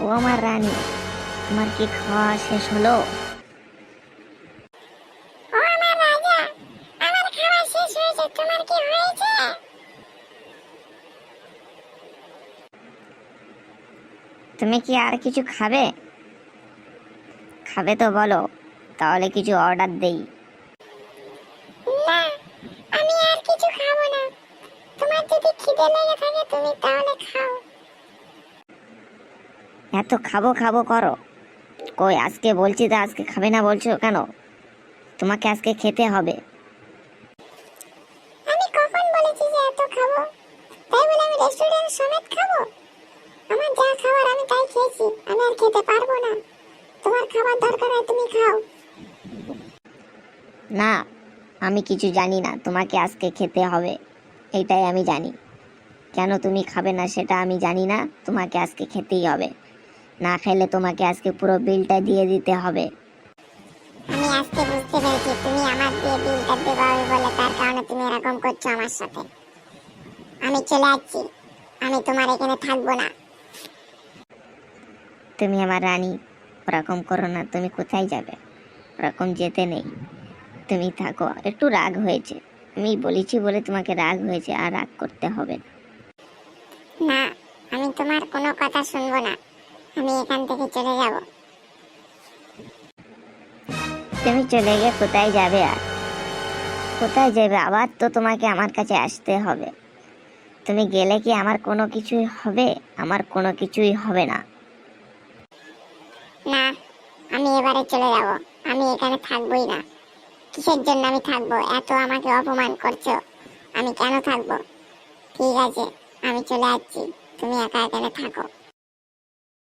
ও আমার রানী তোমার কি খাওয়া শেষ হলো? ও আমার রাজা আমার খাওয়া শেষ হয়েছে তোমার কি হয়েছে? তুমি কি আর কিছু খাবে? খাবে তো বলো তাহলে কিছু অর্ডার দেই। না আমি আর কিছু খাব না। তোমার যদি খিদে লেগে থাকে তুমি তাহলে খাও। এত খাব খাব করো। কই আজকে বলছি তো আজকে খাবে না বলছো কেন? তোমাকে আজকে খেতে হবে। আমি কখন বলেছি যে এত খাব? তাই বলে আমি রেস্টুরেন্ট সমেত খাব? আমার যা খাবার আমি তাই খেয়েছি আমি আর খেতে পারব না। তোমার খাবার দরকার হয় তুমি খাও। না আমি কিছু জানি না তোমাকে আজকে খেতে হবে এটাই আমি জানি। কেন তুমি খাবে না সেটা আমি জানি না তোমাকে আজকে খেতেই হবে। না খেলে তোমাকে আজকে পুরো বিলটা দিয়ে দিতে হবে। আমি আজকে বুঝতে পেরেছি তুমি আমার দিয়ে বিলটা দেবে বলে তার কারণে তুমি এরকম করছ আমার সাথে। আমি চলে যাচ্ছি আমি তোমার এখানে থাকব না। তুমি আমার রানী ওরকম করো না তুমি কোথায় যাবে? ওরকম যেতে নেই। তুমি থাকো একটু রাগ হয়েছে। আমি বলেছি বলে তোমাকে রাগ হয়েছে আর রাগ করতে হবে না। না আমি তোমার কোনো কথা শুনব না। আমি এখান থেকে চলে যাব। তুমি চলে গিয়ে কোথায় যাবে আর? কোথায় যাবে? আবার তো তোমাকে আমার কাছে আসতে হবে। তুমি গেলে কি আমার কোনো কিছুই হবে? আমার কোনো কিছুই হবে না। না আমি এবারে চলে যাব। আমি এখানে থাকবোই না। কিসের জন্য আমি থাকব? এত আমাকে অপমান করছ। আমি কেন থাকব? ঠিক আছে আমি চলে যাচ্ছি তুমি একা এখানে থাকো।